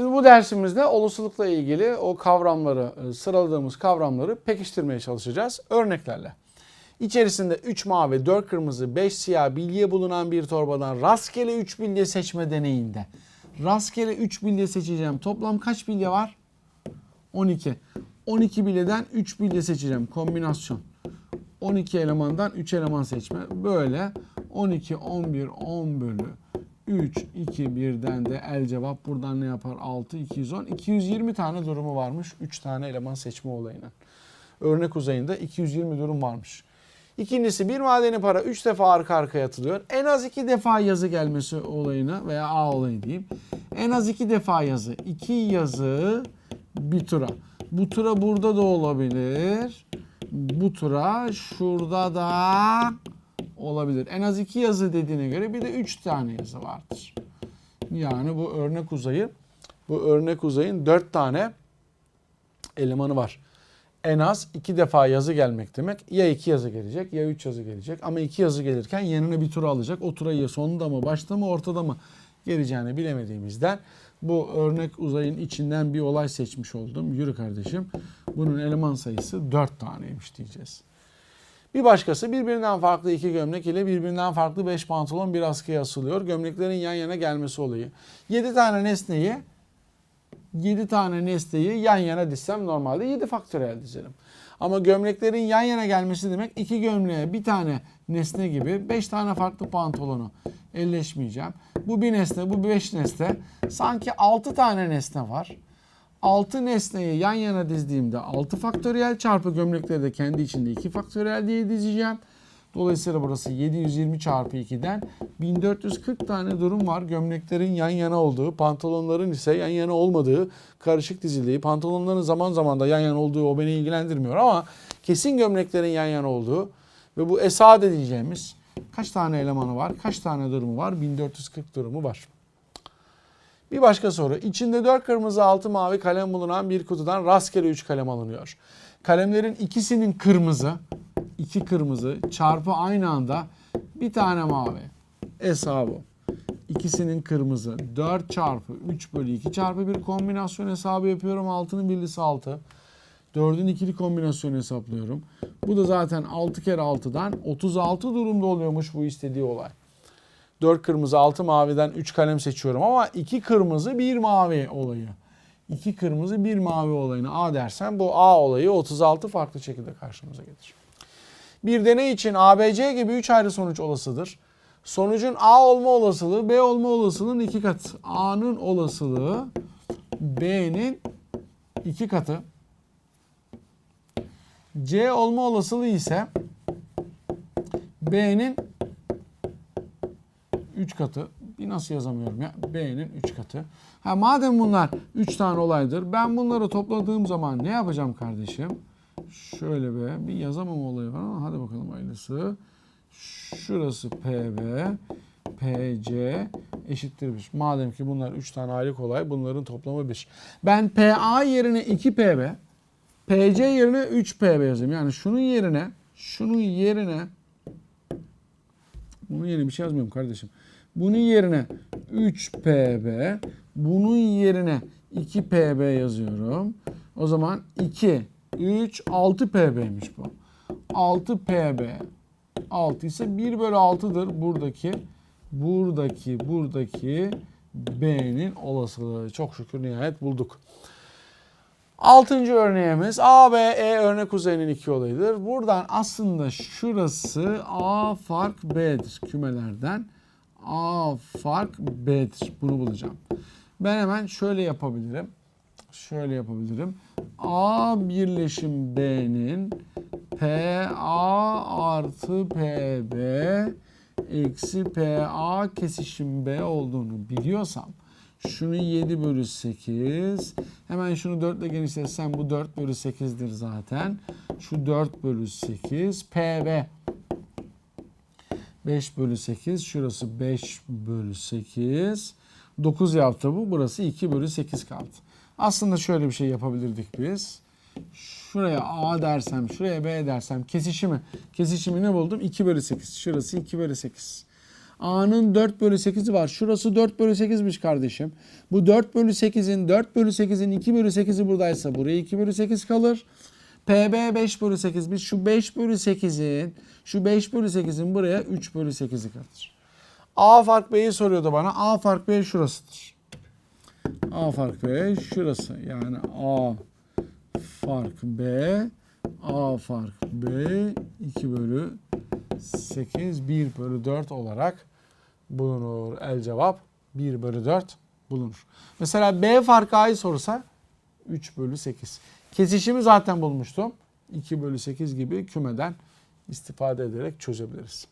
Şimdi bu dersimizde olasılıkla ilgili o kavramları, e, sıraladığımız kavramları pekiştirmeye çalışacağız örneklerle. İçerisinde 3 mavi, 4 kırmızı, 5 siyah bilye bulunan bir torbadan rastgele 3 bilye seçme deneyinde. Rastgele 3 bilye seçeceğim. Toplam kaç bilye var? 12. 12 bilyeden 3 bilye seçeceğim. Kombinasyon. 12 elemandan 3 eleman seçme. Böyle 12, 11, 10 bölü 3, 2, 1'den de el cevap. Buradan ne yapar? 6, 210. 220 tane durumu varmış 3 tane eleman seçme olayının. Örnek uzayında 220 durum varmış. İkincisi bir madeni para 3 defa arka arkaya atılıyor. En az 2 defa yazı gelmesi olayını veya A olayı diyeyim. En az 2 defa yazı. 2 yazı bir tura. Bu tura burada da olabilir. Bu tura şurada da olabilir. En az 2 yazı dediğine göre bir de 3 tane yazı vardır. Yani bu örnek uzayı bu örnek uzayın 4 tane elemanı var en az iki defa yazı gelmek demek. Ya iki yazı gelecek ya üç yazı gelecek. Ama iki yazı gelirken yanına bir tura alacak. O tura ya sonunda mı başta mı ortada mı geleceğini bilemediğimizden bu örnek uzayın içinden bir olay seçmiş oldum. Yürü kardeşim. Bunun eleman sayısı dört taneymiş diyeceğiz. Bir başkası birbirinden farklı iki gömlek ile birbirinden farklı beş pantolon bir askıya asılıyor. Gömleklerin yan yana gelmesi olayı. Yedi tane nesneyi 7 tane nesneyi yan yana dizsem normalde 7 faktöriyel dizerim. Ama gömleklerin yan yana gelmesi demek iki gömleğe bir tane nesne gibi 5 tane farklı pantolonu elleşmeyeceğim. Bu bir nesne, bu 5 nesne. Sanki 6 tane nesne var. 6 nesneyi yan yana dizdiğimde 6 faktöriyel çarpı gömlekleri de kendi içinde 2 faktöriyel diye dizeceğim. Dolayısıyla burası 720 çarpı 2'den 1440 tane durum var. Gömleklerin yan yana olduğu, pantolonların ise yan yana olmadığı, karışık dizildiği, pantolonların zaman zaman da yan yana olduğu o beni ilgilendirmiyor ama kesin gömleklerin yan yana olduğu ve bu esad diyeceğimiz kaç tane elemanı var, kaç tane durumu var? 1440 durumu var. Bir başka soru. İçinde 4 kırmızı 6 mavi kalem bulunan bir kutudan rastgele 3 kalem alınıyor. Kalemlerin ikisinin kırmızı, iki kırmızı çarpı aynı anda bir tane mavi hesabı. İkisinin kırmızı 4 çarpı 3 bölü 2 çarpı bir kombinasyon hesabı yapıyorum. 6'nın birlisi 6. 4'ün ikili kombinasyonu hesaplıyorum. Bu da zaten 6 kere 6'dan 36 durumda oluyormuş bu istediği olay. 4 kırmızı 6 maviden 3 kalem seçiyorum ama 2 kırmızı 1 mavi olayı. 2 kırmızı 1 mavi olayını A dersen bu A olayı 36 farklı şekilde karşımıza gelir. Bir deney için ABC gibi 3 ayrı sonuç olasıdır. Sonucun A olma olasılığı B olma olasılığının 2 katı. A'nın olasılığı B'nin 2 katı. C olma olasılığı ise B'nin 3 katı. Bir nasıl yazamıyorum ya? B'nin 3 katı. Ha madem bunlar 3 tane olaydır ben bunları topladığım zaman ne yapacağım kardeşim? Şöyle be bir yazamam olayı var ama hadi bakalım aynısı. Şurası PB, PC eşittir 1. Madem ki bunlar 3 tane aylık olay bunların toplamı 1. Ben PA yerine 2 PB, PC yerine 3 PB yazayım. Yani şunun yerine, şunun yerine bunun yerine bir şey yazmıyorum kardeşim. Bunun yerine 3 PB, bunun yerine 2 PB yazıyorum. O zaman 2 3, 6 PB'ymiş bu. 6 PB 6 ise 1 bölü 6'dır buradaki buradaki buradaki B'nin olasılığı. Çok şükür nihayet bulduk. Altıncı örneğimiz A, B, E örnek uzayının iki olayıdır. Buradan aslında şurası A fark B'dir kümelerden. A fark B'dir. Bunu bulacağım. Ben hemen şöyle yapabilirim. Şöyle yapabilirim. A birleşim B'nin PA artı PB eksi PA kesişim B olduğunu biliyorsam şunu 7 bölü 8 hemen şunu 4 ile genişletsem bu 4 bölü 8'dir zaten. Şu 4 bölü 8 PB 5 bölü 8 şurası 5 bölü 8 9 yaptı bu burası 2 bölü 8 kaldı. Aslında şöyle bir şey yapabilirdik biz. Şuraya A dersem, şuraya B dersem kesişimi. Kesişimi ne buldum? 2 bölü 8. Şurası 2 bölü 8. A'nın 4 bölü 8'i var. Şurası 4 bölü 8'miş kardeşim. Bu 4 bölü 8'in 4 bölü 8'in 2 bölü 8'i buradaysa buraya 2 bölü 8 kalır. PB 5 bölü 8 biz şu 5 bölü 8'in şu 5 bölü 8'in buraya 3 bölü 8'i kalır. A fark B'yi soruyordu bana. A fark B şurasıdır. A fark B şurası. Yani A fark B A fark B 2 bölü 8 1 bölü 4 olarak bulunur. El cevap 1 bölü 4 bulunur. Mesela B fark A'yı sorsa 3 bölü 8. Kesişimi zaten bulmuştum. 2 bölü 8 gibi kümeden istifade ederek çözebiliriz.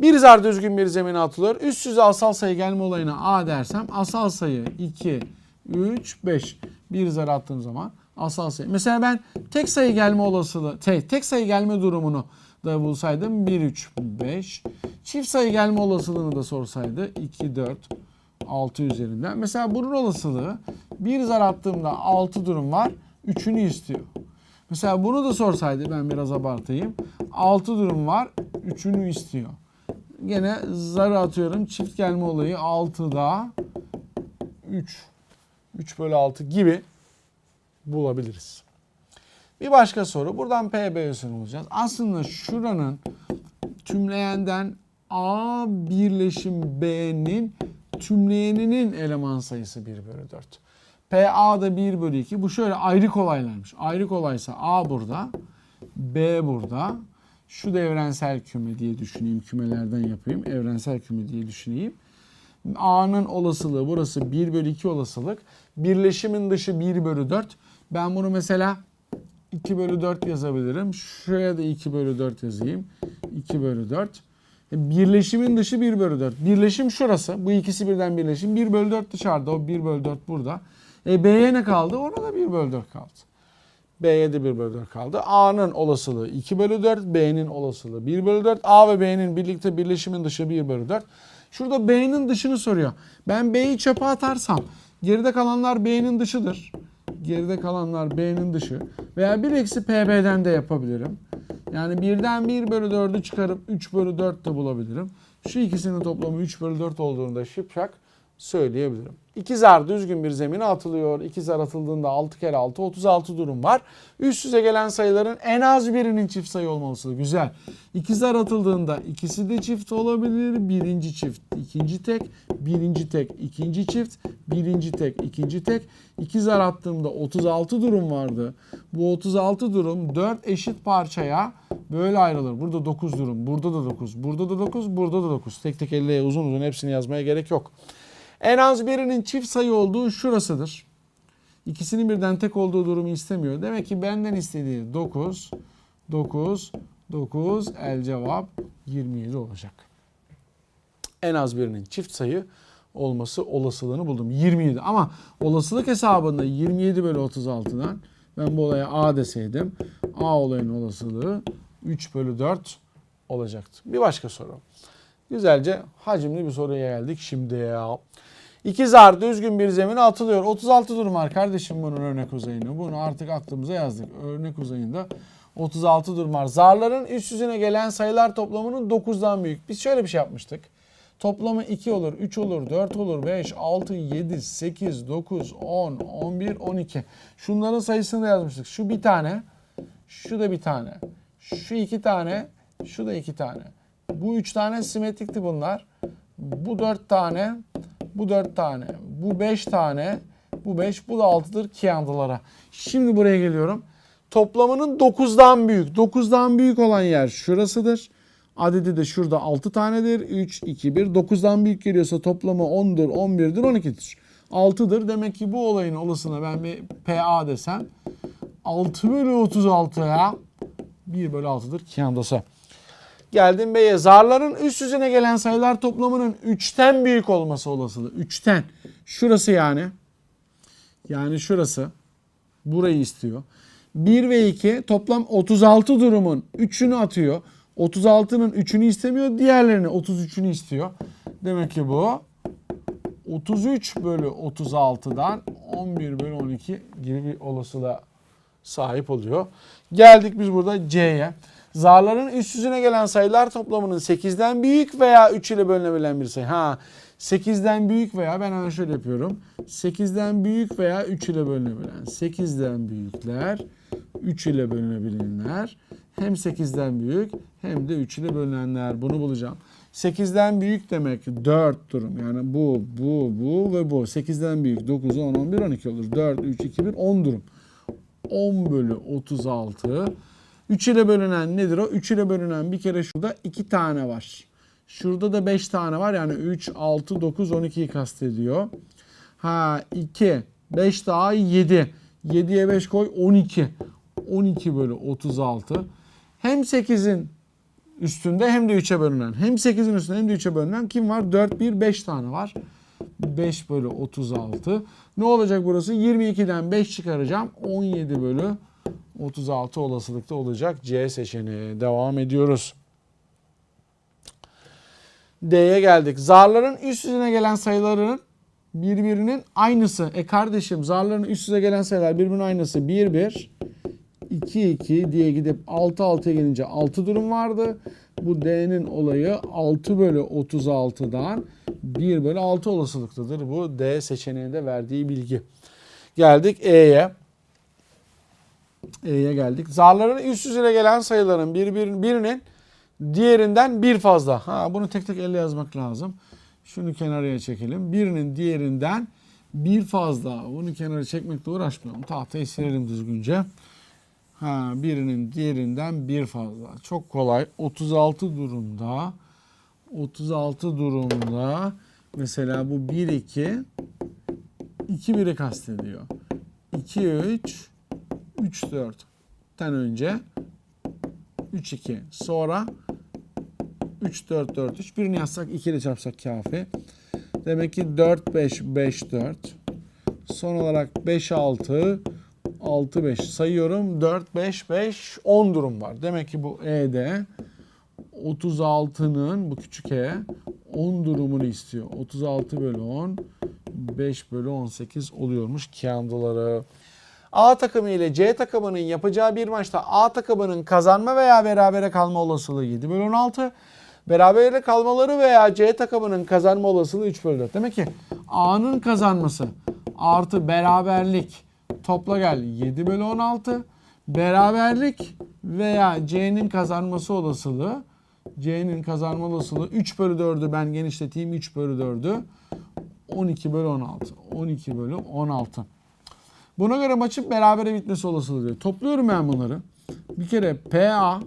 Bir zar düzgün bir zemine atılıyor. Üst yüze asal sayı gelme olayına A dersem asal sayı 2, 3, 5. Bir zar attığım zaman asal sayı. Mesela ben tek sayı gelme olasılığı, tek, tek sayı gelme durumunu da bulsaydım 1, 3, 5. Çift sayı gelme olasılığını da sorsaydı 2, 4, 6 üzerinden. Mesela bunun olasılığı bir zar attığımda 6 durum var. 3'ünü istiyor. Mesela bunu da sorsaydı ben biraz abartayım. 6 durum var. 3'ünü istiyor. Gene zarı atıyorum. Çift gelme olayı 6'da 3. 3 bölü 6 gibi bulabiliriz. Bir başka soru. Buradan PB'sini bulacağız. Aslında şuranın tümleyenden A birleşim B'nin tümleyeninin eleman sayısı 1 bölü 4. PA da 1 bölü 2. Bu şöyle ayrı kolaylarmış. Ayrı kolaysa A burada, B burada. Şu da evrensel küme diye düşüneyim. Kümelerden yapayım. Evrensel küme diye düşüneyim. A'nın olasılığı burası 1 bölü 2 olasılık. Birleşimin dışı 1 bölü 4. Ben bunu mesela 2 bölü 4 yazabilirim. Şuraya da 2 bölü 4 yazayım. 2 bölü 4. Birleşimin dışı 1 bölü 4. Birleşim şurası. Bu ikisi birden birleşim. 1 bölü 4 dışarıda. O 1 bölü 4 burada. E B'ye ne kaldı? Ona da 1 bölü 4 kaldı. B'ye de 1 bölü 4 kaldı. A'nın olasılığı 2 bölü 4. B'nin olasılığı 1 bölü 4. A ve B'nin birlikte birleşimin dışı 1 bölü 4. Şurada B'nin dışını soruyor. Ben B'yi çöpe atarsam geride kalanlar B'nin dışıdır. Geride kalanlar B'nin dışı. Veya 1 eksi PB'den de yapabilirim. Yani birden 1 bölü 4'ü çıkarıp 3 bölü 4 de bulabilirim. Şu ikisinin toplamı 3 bölü 4 olduğunu da şıpşak söyleyebilirim. İki zar düzgün bir zemine atılıyor. İki zar atıldığında 6 kere 6 36 durum var. Üst üste gelen sayıların en az birinin çift sayı olması güzel. İki zar atıldığında ikisi de çift olabilir. Birinci çift, ikinci tek, birinci tek, ikinci çift, birinci tek, ikinci tek. İki zar attığımda 36 durum vardı. Bu 36 durum 4 eşit parçaya böyle ayrılır. Burada 9 durum, burada da 9, burada da 9, burada da 9. Tek tek elle uzun uzun hepsini yazmaya gerek yok. En az birinin çift sayı olduğu şurasıdır. İkisinin birden tek olduğu durumu istemiyor. Demek ki benden istediği 9, 9, 9 el cevap 27 olacak. En az birinin çift sayı olması olasılığını buldum. 27 ama olasılık hesabında 27 bölü 36'dan ben bu olaya A deseydim A olayın olasılığı 3 bölü 4 olacaktı. Bir başka soru. Güzelce hacimli bir soruya geldik şimdi ya. İki zar düzgün bir zemine atılıyor. 36 durum var kardeşim bunun örnek uzayını. Bunu artık aklımıza yazdık. Örnek uzayında 36 durum var. Zarların üst yüzüne gelen sayılar toplamının 9'dan büyük. Biz şöyle bir şey yapmıştık. Toplamı 2 olur, 3 olur, 4 olur, 5, 6, 7, 8, 9, 10, 11, 12. Şunların sayısını da yazmıştık. Şu bir tane, şu da bir tane, şu iki tane, şu da iki tane. Bu üç tane simetrikti bunlar. Bu dört tane, bu dört tane, bu beş tane, bu beş, bu da altıdır kiyandılara. Şimdi buraya geliyorum. Toplamının 9'dan büyük. 9'dan büyük olan yer şurasıdır. Adedi de şurada 6 tanedir. 3, 2, 1. 9'dan büyük geliyorsa toplamı 10'dur, 11'dir, 12'dir. 6'dır. Demek ki bu olayın olasına ben bir PA desem 6 bölü 36 ya. 1 bölü 6'dır kiyandası. Geldim B'ye. Zarların üst yüzüne gelen sayılar toplamının 3'ten büyük olması olasılığı. 3'ten. Şurası yani. Yani şurası. Burayı istiyor. 1 ve 2 toplam 36 durumun 3'ünü atıyor. 36'nın 3'ünü istemiyor. Diğerlerini 33'ünü istiyor. Demek ki bu 33 bölü 36'dan 11 bölü 12 gibi bir olasılığa sahip oluyor. Geldik biz burada C'ye. Zarların üst yüzüne gelen sayılar toplamının 8'den büyük veya 3 ile bölünebilen bir sayı. Ha 8'den büyük veya ben hemen şöyle yapıyorum. 8'den büyük veya 3 ile bölünebilen. 8'den büyükler 3 ile bölünebilenler. Hem 8'den büyük hem de 3 ile bölünenler. Bunu bulacağım. 8'den büyük demek 4 durum. Yani bu, bu, bu ve bu. 8'den büyük 9, 10, 11, 12 olur. 4, 3, 2, 1, 10 durum. 10 bölü 36. 3 ile bölünen nedir o? 3 ile bölünen bir kere şurada 2 tane var. Şurada da 5 tane var. Yani 3, 6, 9, 12'yi kastediyor. Ha 2, 5 daha 7. 7'ye 5 koy 12. 12 bölü 36. Hem 8'in üstünde hem de 3'e bölünen. Hem 8'in üstünde hem de 3'e bölünen kim var? 4, 1, 5 tane var. 5 bölü 36. Ne olacak burası? 22'den 5 çıkaracağım. 17 bölü 36 olasılıkta olacak C seçeneği. Devam ediyoruz. D'ye geldik. Zarların üst yüzüne gelen sayıların birbirinin aynısı. E kardeşim zarların üst yüze gelen sayılar birbirinin aynısı. 1 1 2 2 diye gidip 6 6'ya gelince 6 durum vardı. Bu D'nin olayı 6 bölü 36'dan 1 bölü 6 olasılıktadır. Bu D seçeneğinde verdiği bilgi. Geldik E'ye. E'ye geldik. Zarların üst yüzüne gelen sayıların birbirinin birinin diğerinden bir fazla. Ha bunu tek tek elle yazmak lazım. Şunu kenarıya çekelim. Birinin diğerinden bir fazla. Bunu kenara çekmekle uğraşmayalım. Tahtayı silelim düzgünce. Ha, birinin diğerinden bir fazla. Çok kolay. 36 durumda 36 durumda mesela bu 1 2 2 1'i kastediyor. 2 3 3 4'ten önce 3 2 sonra 3 4 4 3 birini yazsak 2 ile çarpsak kafi. Demek ki 4 5 5 4. Son olarak 5 6 6 5 sayıyorum. 4 5 5 10 durum var. Demek ki bu E'de 36'nın bu küçük E 10 durumunu istiyor. 36 bölü 10 5 bölü 18 oluyormuş kiandoları. A takımı ile C takımının yapacağı bir maçta A takımının kazanma veya berabere kalma olasılığı 7 bölü 16. Berabere kalmaları veya C takımının kazanma olasılığı 3 bölü 4. Demek ki A'nın kazanması artı beraberlik topla gel 7 bölü 16. Beraberlik veya C'nin kazanması olasılığı C'nin kazanma olasılığı 3 bölü 4'ü ben genişleteyim 3 bölü 4'ü 12 bölü 16. 12 bölü 16. Buna göre maçın berabere bitmesi olasılığı diyor. Topluyorum ben bunları. Bir kere PA,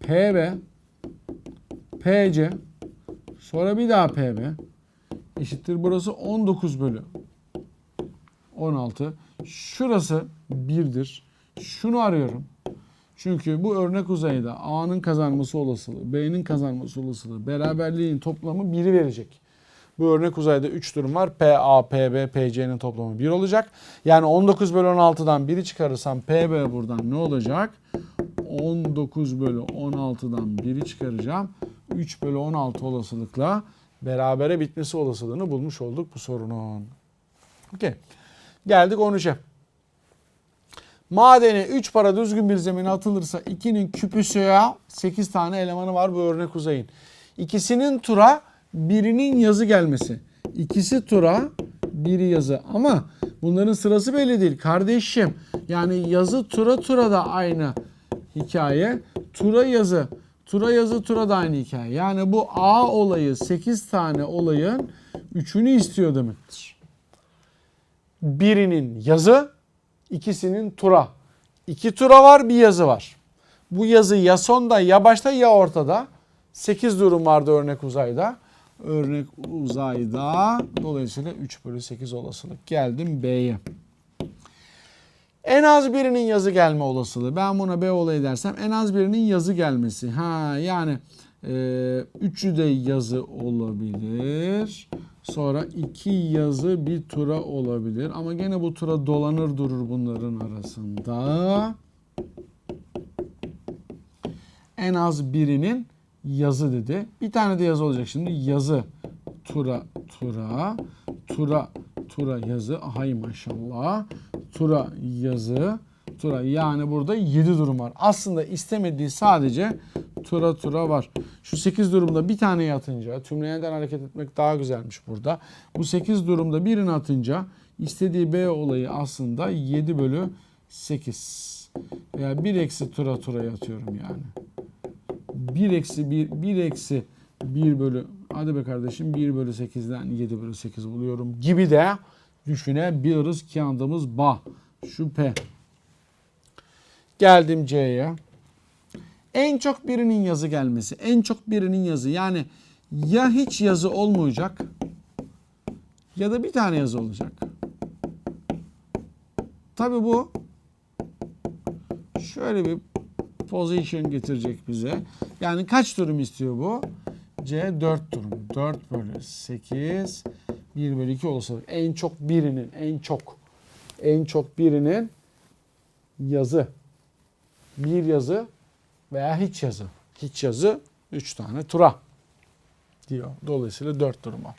PB, PC, sonra bir daha PB eşittir. Burası 19 bölü 16. Şurası 1'dir. Şunu arıyorum. Çünkü bu örnek uzayda A'nın kazanması olasılığı, B'nin kazanması olasılığı, beraberliğin toplamı 1'i verecek. Bu örnek uzayda 3 durum var. PA, PB, PC'nin toplamı 1 olacak. Yani 19 bölü 16'dan 1'i çıkarırsam PB buradan ne olacak? 19 bölü 16'dan 1'i çıkaracağım. 3 bölü 16 olasılıkla berabere bitmesi olasılığını bulmuş olduk bu sorunun. Okey. Geldik 13'e. Madene 3 para düzgün bir zemine atılırsa 2'nin küpüsü ya 8 tane elemanı var bu örnek uzayın. İkisinin tura birinin yazı gelmesi. İkisi tura biri yazı ama bunların sırası belli değil kardeşim. Yani yazı tura tura da aynı hikaye. Tura yazı tura yazı tura da aynı hikaye. Yani bu A olayı 8 tane olayın 3'ünü istiyor demektir. Birinin yazı ikisinin tura. İki tura var bir yazı var. Bu yazı ya sonda ya başta ya ortada. 8 durum vardı örnek uzayda. Örnek uzayda dolayısıyla 3 bölü 8 olasılık. Geldim B'ye. En az birinin yazı gelme olasılığı. Ben buna B olayı dersem en az birinin yazı gelmesi. Ha yani e, üçü de yazı olabilir. Sonra iki yazı bir tura olabilir. Ama gene bu tura dolanır durur bunların arasında. En az birinin yazı dedi. Bir tane de yazı olacak şimdi. Yazı, tura, tura, tura, tura yazı. Hay maşallah. Tura yazı, tura. Yani burada 7 durum var. Aslında istemediği sadece tura tura var. Şu 8 durumda bir taneyi atınca tümleyenden hareket etmek daha güzelmiş burada. Bu 8 durumda birini atınca istediği B olayı aslında 7 bölü 8. Veya 1 eksi tura turaya atıyorum yani. 1 eksi 1, 1 eksi 1 bölü hadi be kardeşim 1 bölü 8'den 7 bölü 8 buluyorum gibi de düşünebiliriz ki andığımız ba. P. Geldim C'ye. En çok birinin yazı gelmesi. En çok birinin yazı. Yani ya hiç yazı olmayacak ya da bir tane yazı olacak. Tabi bu şöyle bir position getirecek bize. Yani kaç durum istiyor bu? C 4 durum. 4 bölü 8 1 bölü 2 olasılık. En çok birinin en çok en çok birinin yazı. Bir yazı veya hiç yazı. Hiç yazı 3 tane tura diyor. Dolayısıyla 4 durum var.